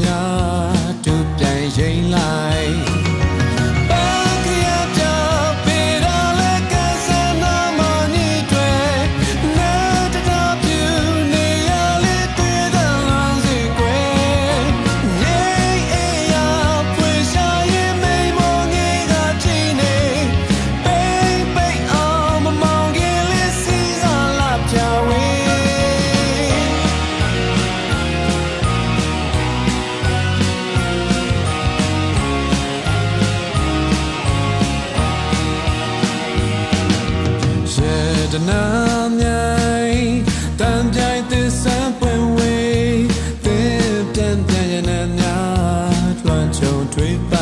များသူပြန်ရင်လိုက် တနာမြိုင်တန်ပြိုင်သစ္စာပွင့်ဝေးသစ်တန်ပြန်ရနများလွှမ်းချုံထွေးပိုင်လေး